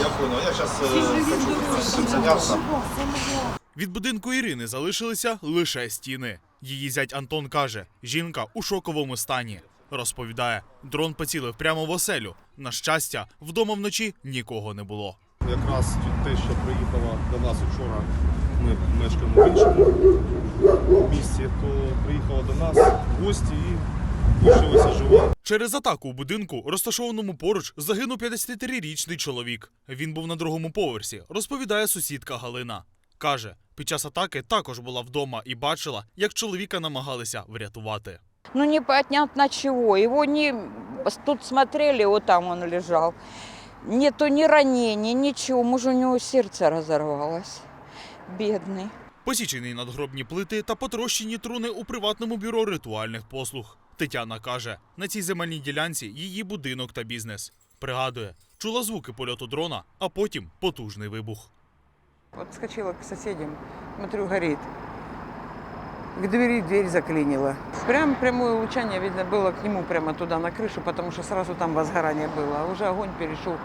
Я понял, я зараз цим зайнятися. Від будинку Ірини залишилися лише стіни. Її зять Антон каже, жінка у шоковому стані. Розповідає, дрон поцілив прямо в оселю. На щастя, вдома вночі нікого не було. Якраз те, що приїхала до нас вчора, ми мешкаємо в іншому місці, то приїхала до нас в гості і лишилася жива. Через атаку у будинку, розташованому поруч, загинув 53-річний чоловік. Він був на другому поверсі, розповідає сусідка Галина. Каже, під час атаки також була вдома і бачила, як чоловіка намагалися врятувати. Ну, непонятно чего. Его не... Тут смотрели, вот там он лежал. Нету ни ранений, ничего. Может, у него сердце разорвалось. Бедный. Посічені надгробні плити та потрощені труни у приватному бюро ритуальних послуг. Тетяна каже, на цій земельній ділянці її будинок та бізнес. Пригадує, чула звуки польоту дрона, а потім потужний вибух. Вот скочила к соседям, смотрю, горит. К двери дверь заклинила. Прям прямое лучание видно было к нему прямо туда на крышу, потому что сразу там возгорание было. А уже огонь перешел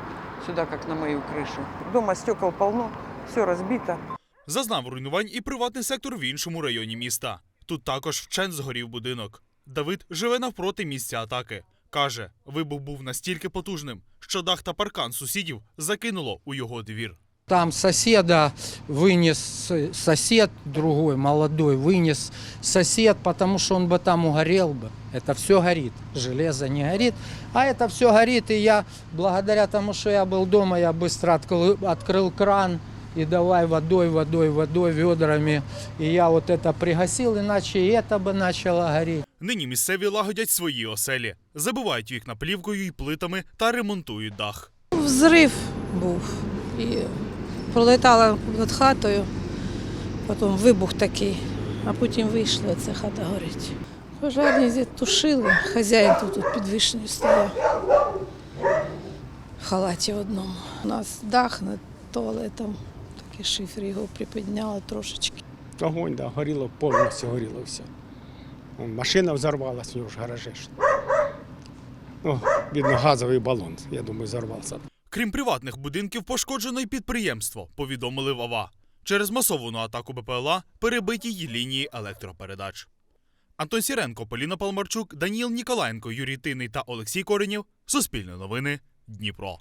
сюда, как на мою крышу. Дома стекол полно, все разбито. Зазнав руйнувань і приватний сектор в іншому районі міста. Тут також вчен згорів будинок. Давид живе навпроти місця атаки. Каже, вибух був настільки потужним, що дах та паркан сусідів закинуло у його двір. Там соседа вынес э, сосед другой, молодой, вынес сосед, потому что он бы там угорел бы. Это все горит, железо не горит, а это все горит. И я, благодаря тому, что я был дома, я быстро открыл, открыл кран и давай водой, водой, водой, ведрами. И я вот это пригасил, иначе и это бы начало гореть. Нині місцеві лагодять свої оселі, забивають вікна плівкою і плитами та ремонтують дах. Взрив був і пролетала над хатою, потім вибух такий, а потім вийшла, ця хата горить. Пожарні тушили, хазяїн тут, тут під вишнею стояв. В халаті в одному. У нас дах над туалетом, такий шифер, його припідняли трошечки. Огонь, да, горіло, повністю горіло все. Машина взорвалась у нього в гаражі. Ну, видно, газовий балон, я думаю, взорвався. Крім приватних будинків, пошкоджено й підприємство, повідомили в АВА. Через масовану атаку БПЛА перебиті й лінії електропередач. Антон Сіренко, Поліна Палмарчук, Даніл Ніколаєнко, Юрій Тиний та Олексій Коренєв. Суспільне новини. Дніпро.